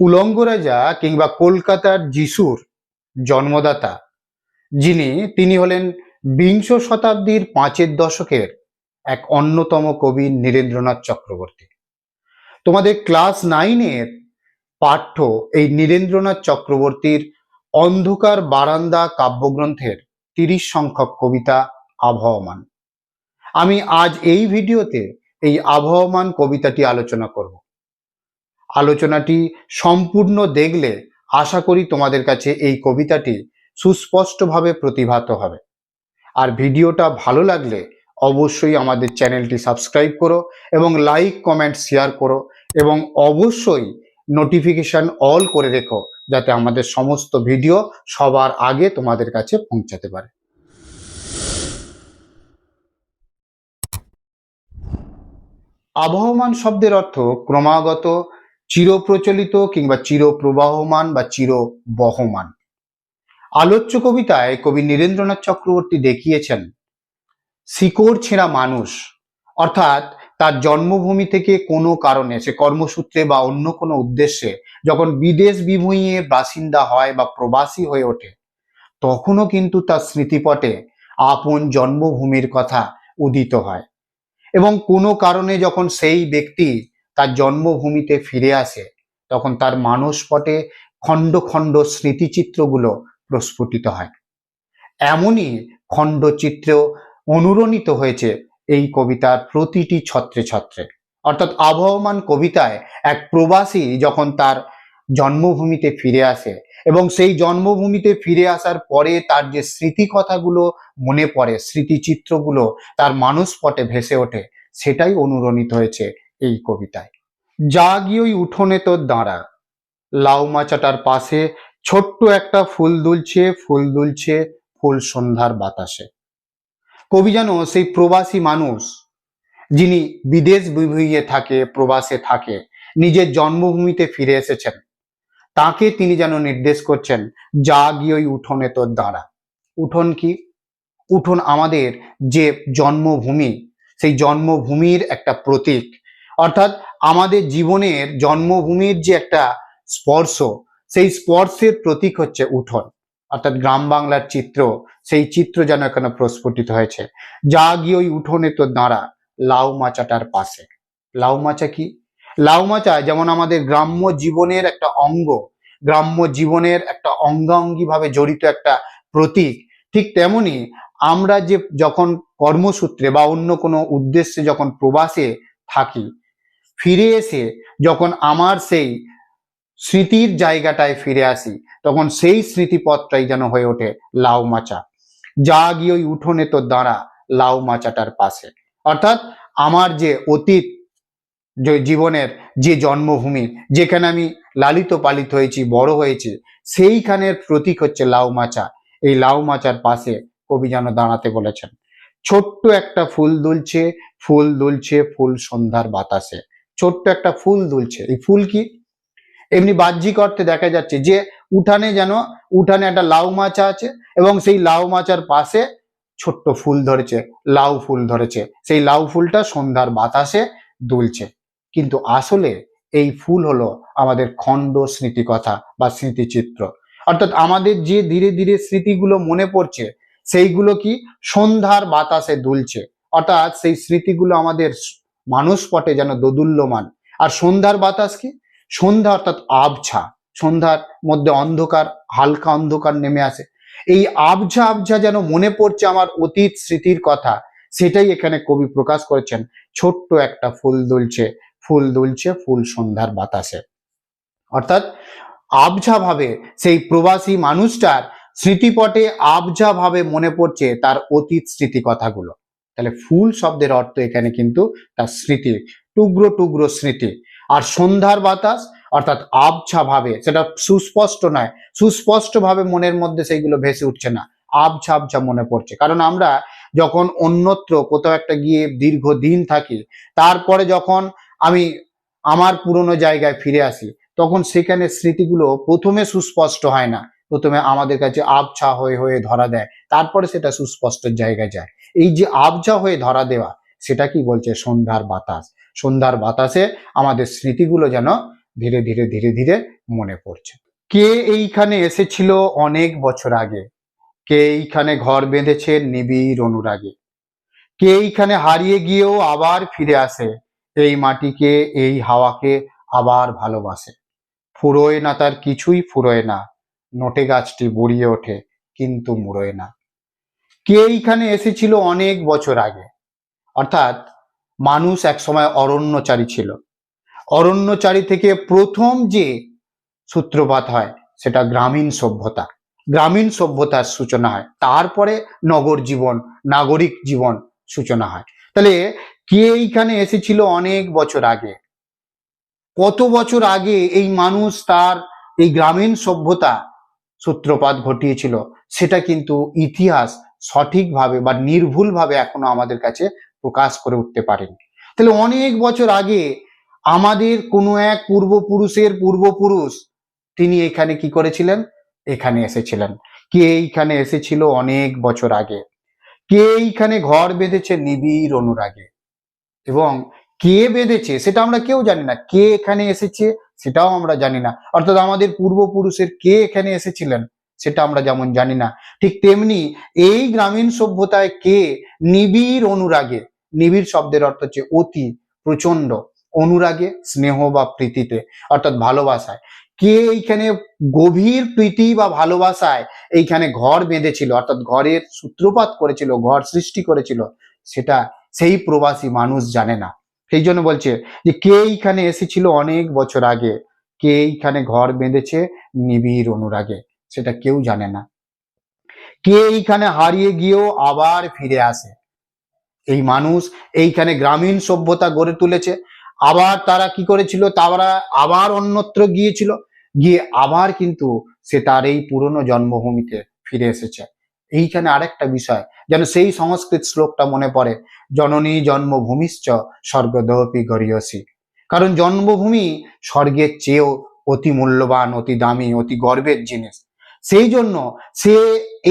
উলঙ্গ রাজা কিংবা কলকাতার যিশুর জন্মদাতা, যিনি, তিনি হলেন বিংশ শতাব্দীর পাঁচের দশকের এক অন্যতম কবি নীরেন্দ্রনাথ চক্রবর্তী। তোমাদের ক্লাস নাইনের পাঠ্য এই নীরেন্দ্রনাথ চক্রবর্তীর অন্ধকার বারান্দা কাব্যগ্রন্থের তিরিশ সংখ্যক কবিতা আবহমান। আমি আজ এই ভিডিওতে এই আবহমান কবিতাটি আলোচনা করব। আলোচনাটি সম্পূর্ণ দেখলে আশা করি তোমাদের কাছে এই কবিতাটি সুস্পষ্টভাবে প্রতিভাত হবে। আর ভিডিওটা ভালো লাগলে অবশ্যই আমাদের চ্যানেলটি সাবস্ক্রাইব করো এবং লাইক, কমেন্ট, শেয়ার করো এবং অবশ্যই নোটিফিকেশন অল করে রেখো যাতে আমাদের সমস্ত ভিডিও সবার আগে তোমাদের কাছে পৌঁছাতে পারে। আবহমান শব্দের অর্থ ক্রমাগত চিরপ্রচলিত কিংবা চিরপ্রবাহমান বা চির বহমান আলোচ্য কবিতায় কবি নীরেন্দ্রনাথ চক্রবর্তী দেখিয়েছেন, শিকড় ছেঁড়া মানুষ, অর্থাৎ তার জন্মভূমি থেকে কোনো কারণে, সে কর্মসূত্রে বা অন্য কোনো উদ্দেশ্যে যখন বিদেশ বিভূঁইয়ে বাসিন্দা হয় বা প্রবাসী হয়ে ওঠে, তখনও কিন্তু তার স্মৃতিপটে আপন জন্মভূমির কথা উদিত হয় এবং কোনো কারণে যখন সেই ব্যক্তি তার জন্মভূমিতে ফিরে আসে, তখন তার মানসপটে খণ্ড খণ্ড স্মৃতিচিত্রগুলো প্রস্ফুটিত হয়। এমনই খণ্ডচিত্র অনুরণিত হয়েছে এই কবিতার প্রতিটি ছত্রে ছত্রে। অর্থাৎ আবহমান কবিতায় এক প্রবাসী যখন তার জন্মভূমিতে ফিরে আসে এবং সেই জন্মভূমিতে ফিরে আসার পরে তার যে স্মৃতি কথাগুলো মনে পড়ে, স্মৃতিচিত্রগুলো তার মানসপটে ভেসে ওঠে, সেটাই অনুরণিত হয়েছে এই কবিতায়। যা গিয়ে উঠোনে তোর দাঁড়া। লাউ মাচাটার পাশে ছোট্ট একটা ফুল দুলছে ফুল দুলছে ফুল সন্ধ্যার বাতাসে। কবি যেন সেই প্রবাসী মানুষ, যিনি বিদেশ বিভুঁইয়ে থাকে, প্রবাসে থাকে, নিজের জন্মভূমিতে ফিরে এসেছেন। তাকে তিনি যেন নির্দেশ করছেন যা গিয়ে ওই উঠোনে তোর দাঁড়া। উঠোন কি? উঠোন আমাদের যে জন্মভূমি, সেই জন্মভূমির একটা প্রতীক অর্থাৎ আমাদের জীবনের জন্মভূমির যে একটা স্পর্শ, সেই স্পর্শের প্রতীক হচ্ছে উঠোন। অর্থাৎ গ্রাম বাংলার চিত্র, সেই চিত্র যেন এখানে প্রস্ফুটিত হয়েছে। যা গিয়ে ওই উঠোনে তো দাঁড়া, লাউ মাচাটার পাশে। লাউ মাচা কি? লাউ মাচা যেমন আমাদের গ্রাম্য জীবনের একটা অঙ্গ, গ্রাম্য জীবনের একটা অঙ্গাঙ্গি ভাবে জড়িত একটা প্রতীক, ঠিক তেমনি আমরা যে যখন কর্মসূত্রে বা অন্য কোনো উদ্দেশ্যে যখন প্রবাসে থাকি ফিরে এসে যখন আমার সেই স্মৃতির জায়গাটায় ফিরে আসি, তখন সেই স্মৃতিপথটাই যেন হয়ে ওঠে লাউ মাচা। যা গিয়ে ওই উঠোনে তো দাঁড়া লাউ মাচাটার পাশে। অর্থাৎ আমার যে অতীত, যে জীবনের যে জন্মভূমি, যেখানে আমি লালিত পালিত হয়েছি, বড় হয়েছি, সেইখানের প্রতীক হচ্ছে লাউ মাচা। এই লাউ মাচার পাশে কবি যেন দাঁড়াতে বলেছেন। ছোট্ট একটা ফুল দুলছে ফুল দুলছে ফুল সন্ধ্যার বাতাসে। ছোট্ট একটা ফুল দুলছে। এই ফুল কি? এমনি বাহ্যিক অর্থে দেখা যাচ্ছে যে, উঠানে যেন, উঠানে একটা লাউ মাচা আছে এবং সেই লাউ মাচার পাশে ছোট্ট ফুল ধরেছে, লাউ ফুল ধরেছে। সেই লাউ ফুলটা সন্ধ্যার বাতাসে দুলছে। কিন্তু আসলে এই ফুল হলো আমাদের খণ্ড স্মৃতিকথা বা স্মৃতিচিত্র। অর্থাৎ আমাদের যে ধীরে ধীরে স্মৃতিগুলো মনে পড়ছে, সেইগুলো কি সন্ধ্যার বাতাসে দুলছে। অর্থাৎ সেই স্মৃতিগুলো আমাদের মানসপটে যেন দোদুল্যমান। আর সন্ধ্যার বাতাস কি? সন্ধ্যা অর্থাৎ আবছা। সন্ধ্যার মধ্যে অন্ধকার, হালকা অন্ধকার নেমে আসে। এই আবঝা আবঝা যেন মনে পড়ছে আমার অতীত স্মৃতির কথা, সেটাই এখানে কবি প্রকাশ করেছেন। ছোট্ট একটা ফুল দুলছে ফুল দুলছে ফুল সন্ধ্যার বাতাসে। অর্থাৎ আবঝা ভাবে সেই প্রবাসী মানুষটার স্মৃতিপটে আবঝা ভাবে মনে পড়ছে তার অতীত স্মৃতি কথাগুলো তাহলে ফুল শব্দের অর্থ এখানে কিন্তু তার স্মৃতি, টুকরো টুকরো স্মৃতি। আর সন্ধ্যার বাতাস, অর্থাৎ আবছা ভাবে, সেটা সুস্পষ্ট নয়, সুস্পষ্ট ভাবে মনের মধ্যে সেইগুলো ভেসে উঠছে না, আবছা আবছা মনে পড়ছে। কারণ আমরা যখন অন্যত্র কোথাও একটা গিয়ে দীর্ঘদিন থাকি, তারপরে যখন আমি আমার পুরনো জায়গায় ফিরে আসি, তখন সেখানে স্মৃতিগুলো প্রথমে সুস্পষ্ট হয় না, প্রথমে আমাদের কাছে আবছা হয়ে হয়ে ধরা দেয়, তারপরে সেটা সুস্পষ্টের জায়গায় যায়। এই যে আবজা হয়ে ধরা দেওয়া, সেটা কি বলছে? সন্ধ্যার বাতাস। সন্ধ্যার বাতাসে আমাদের স্মৃতিগুলো যেন ধীরে ধীরে ধীরে ধীরে মনে পড়ছে। কে এইখানে এসেছিল অনেক বছর আগে? কে এইখানে ঘর বেঁধেছে নিবিড় অনুরাগে? কে এইখানে হারিয়ে গিয়েও আবার ফিরে আসে? এই মাটিকে, এই হাওয়াকে আবার ভালোবাসে। ফুরোয় না তার কিছুই ফুরোয় না। নোটে গাছটি বুড়িয়ে ওঠে, কিন্তু মুড়োয় না। কে এইখানে এসেছিল অনেক বছর আগে? অর্থাৎ মানুষ একসময় অরণ্যচারী ছিল। অরণ্যচারী থেকে প্রথম যে সূত্রপাত হয়, সেটা গ্রামীণ সভ্যতা। গ্রামীণ সভ্যতার সূচনা হয়। তারপরে নগর জীবন, নাগরিক জীবন সূচনা হয়। তাহলে কে এইখানে এসেছিল অনেক বছর আগে? কত বছর আগে এই মানুষ তার এই গ্রামীণ সভ্যতা সূত্রপাত ঘটিয়েছিল, সেটা কিন্তু ইতিহাস সঠিকভাবে বা নির্ভুলভাবে এখনও আমাদের কাছে প্রকাশ করে উঠতে পারেনি। তাহলে অনেক বছর আগে আমাদের কোনো এক পূর্বপুরুষের পূর্বপুরুষ তিনি এখানে কি করেছিলেন? এখানে এসেছিলেন। কে এইখানে এসেছিল অনেক বছর আগে? কে এইখানে ঘর বেঁধেছে? নিবিড় অনুরাগে। এবং কে বেঁধেছে সেটা আমরা কেউ জানি না। কে এখানে এসেছে সেটাও আমরা জানি না। অর্থাৎ আমাদের পূর্বপুরুষের কে এখানে এসেছিলেন? সেটা আমরা যেমন জানি না। ঠিক তেমনি এই গ্রামীণ সভ্যতায় কে? নিবিড় অনুরাগে। নিবিড় শব্দের অর্থ হচ্ছে অতি প্রচণ্ড অনুরাগে, স্নেহ বা প্রীতিতে, অর্থাৎ ভালোবাসায়। কে এইখানে গভীর প্রীতি বা ভালোবাসায় এইখানে ঘর বেঁধেছিল, অর্থাৎ ঘরের সূত্রপাত করেছিল, ঘর সৃষ্টি করেছিল, সেটা সেই প্রবাসী মানুষ জানে না। সেই জন্য বলছে যে, কে এইখানে এসেছিল অনেক বছর আগে? কে এইখানে ঘর বেঁধেছে? নিবিড় অনুরাগে। সেটা কেউ জানে না। কে এইখানে হারিয়ে গিয়েও আবার ফিরে আসে? এই মানুষ এইখানে গ্রামীণ সভ্যতা গড়ে তুলেছে। আবার তারা কি করেছিল? তারা আবার অন্যত্র গিয়েছিল। গিয়ে আবার কিন্তু সে তার এই পুরনো জন্মভূমিতে ফিরে এসেছে। এইখানে আরেকটা বিষয়, যেন সেই সংস্কৃত শ্লোকটা মনে পড়ে, জননী জন্মভূমিশ্চ স্বর্গদপি গরিয়সী। কারণ জন্মভূমি স্বর্গের চেয়েও অতি মূল্যবান, অতি দামি, অতি গর্বের জিনিস। সেই জন্য সে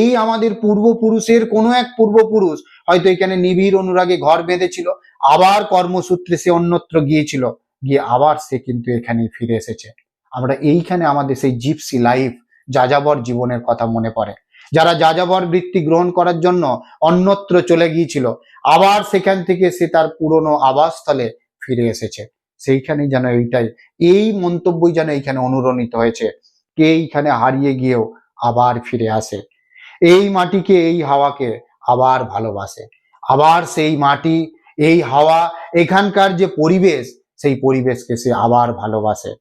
এই আমাদের পূর্বপুরুষের কোনো এক পূর্বপুরুষ হয়তো এখানে নিবিড় অনুরাগে ঘর বেঁধেছিল, আবার কর্মসূত্রে সে অন্যত্র গিয়েছিল, গিয়ে আবার সে কিন্তু এখানে ফিরে এসেছে। আমরা এইখানে আমাদের সেই জিপসি লাইফ, যাযাবর জীবনের কথা মনে পড়ে। যারা যাযাবর বৃত্তি গ্রহণ করার জন্য অন্যত্র চলে গিয়েছিল, আবার সেখান থেকে সে তার পুরনো আবাসস্থলে ফিরে এসেছে। সেইখানে যেন এইটাই, এই মন্তব্যই যেন এইখানে অনুরণিত হয়েছে। কে এইখানে হারিয়ে গিয়েও আবার ফিরে আসে। এই মাটিকে, এই হাওয়াকে আবার ভালোবাসে। আবার সেই মাটি, এই হাওয়া, এখানকার যে পরিবেশ, সেই পরিবেশকে সে আবার ভালোবাসে।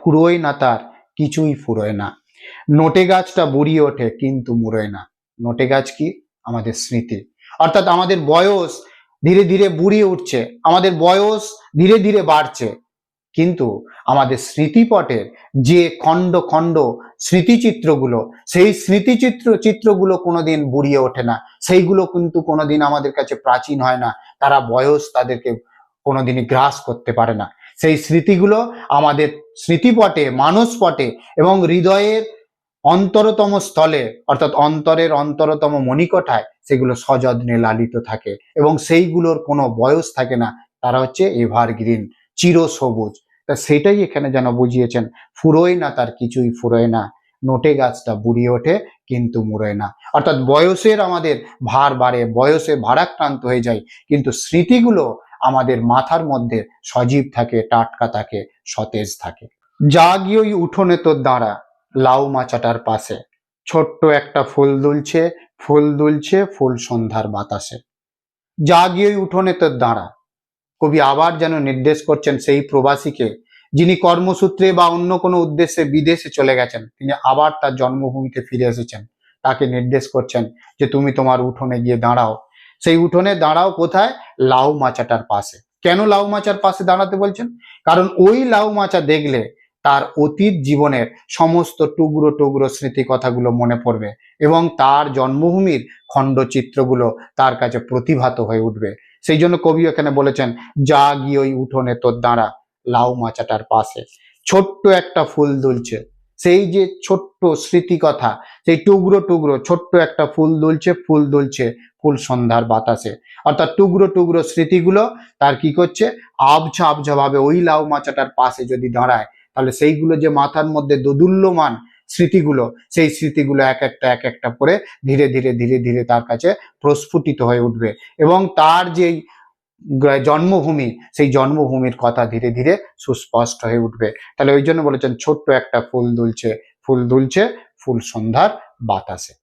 ফুরোয় না তার, কিছুই ফুরোয় না। নোটে গাছটা বুড়িয়ে ওঠে, কিন্তু মুড়োয় না। নোটে গাছ কি? আমাদের স্মৃতি। অর্থাৎ আমাদের বয়স ধীরে ধীরে বুড়িয়ে উঠছে। আমাদের বয়স ধীরে ধীরে বাড়ছে। কিন্তু আমাদের স্মৃতিপটের যে খণ্ড খণ্ড স্মৃতিচিত্রগুলো, সেই স্মৃতিচিত্র, চিত্রগুলো কোনোদিন বুড়িয়ে ওঠে না। সেইগুলো কিন্তু কোনোদিন আমাদের কাছে প্রাচীন হয় না। তারা বয়স তাদেরকে কোনোদিনই গ্রাস করতে পারে না। সেই স্মৃতিগুলো আমাদের স্মৃতিপটে, মানসপটে এবং হৃদয়ের অন্তরতম স্থলে, অর্থাৎ অন্তরের অন্তরতম মণিকঠায় সেগুলো সযত্নে লালিত থাকে এবং সেইগুলোর কোনো বয়স থাকে না। তারা হচ্ছে এভারগ্রিন, চিরসবুজ। তা সেটাই এখানে যেন বুঝিয়েছেন, ফুরোয় না তার কিছুই ফুরোয় না। নোটে গাছটা বুড়িয়ে ওঠে, কিন্তু মুড়োয় না। অর্থাৎ বয়সের আমাদের ভার বাড়ে, বয়সে ভারাক্রান্ত হয়ে যায়, কিন্তু স্মৃতিগুলো আমাদের মাথার মধ্যে সজীব থাকে, টাটকা থাকে, সতেজ থাকে। জাগি ওই উঠোনে তোর দাঁড়া, লাউ মাচাটার পাশে। ছোট্ট একটা ফুল দুলছে ফুল দুলছে ফুল সন্ধ্যার বাতাসে। জাগি ওই উঠোনে তোর দাঁড়া কবি আবার যেন নির্দেশ করছেন সেই প্রবাসীকে, যিনি কর্মসূত্রে বা অন্য কোনো উদ্দেশ্যে বিদেশে চলে গেছেন, তিনি আবার তার জন্মভূমিতে ফিরে এসেছেন। তাকে নির্দেশ করছেন যে তুমি তোমার উঠোনে গিয়ে দাঁড়াও। সেই উঠোনে দাঁড়াও কোথায়? লাউ মাচাটার পাশে। কেন লাউ মাচার পাশে দাঁড়াতে বলছেন? কারণ ওই লাউ মাচা দেখলে তার অতীত জীবনের সমস্ত টুকরো টুকরো স্মৃতি কথাগুলো মনে পড়বে এবং তার জন্মভূমির খণ্ডচিত্রগুলো তার কাছে প্রতিভাত হয়ে উঠবে। সেই জন্য কবি এখানে বলেছেন, যা গিয়ে ওই উঠোনে তোর দাঁড়া, লাউ মাচাটার পাশে। ছোট্ট একটা ফুল দুলছে। সেই যে ছোট্ট স্মৃতি কথা সেই টুকরো টুকরো, ছোট্ট একটা ফুল দুলছে ফুল দুলছে ফুল সন্ধ্যার বাতাসে। অর্থাৎ টুকরো টুকরো স্মৃতিগুলো তার কি করছে? আবছা ভাবে ওই লাউ মাচাটার পাশে যদি দাঁড়ায়, তাহলে সেইগুলো যে মাথার মধ্যে দোদুল্যমান স্মৃতিগুলো, সেই স্মৃতিগুলো এক একটা এক একটা করে ধীরে ধীরে ধীরে ধীরে তার কাছে প্রস্ফুটিত হয়ে উঠবে এবং তার যেই জন্মভূমি, সেই জন্মভূমির কথা ধীরে ধীরে সুস্পষ্ট হয়ে উঠবে। তাহলে ওই জন্য বলেছেন, ছোট্ট একটা ফুল দুলছে ফুল দুলছে, ফুল সন্ধ্যার বাতাসে।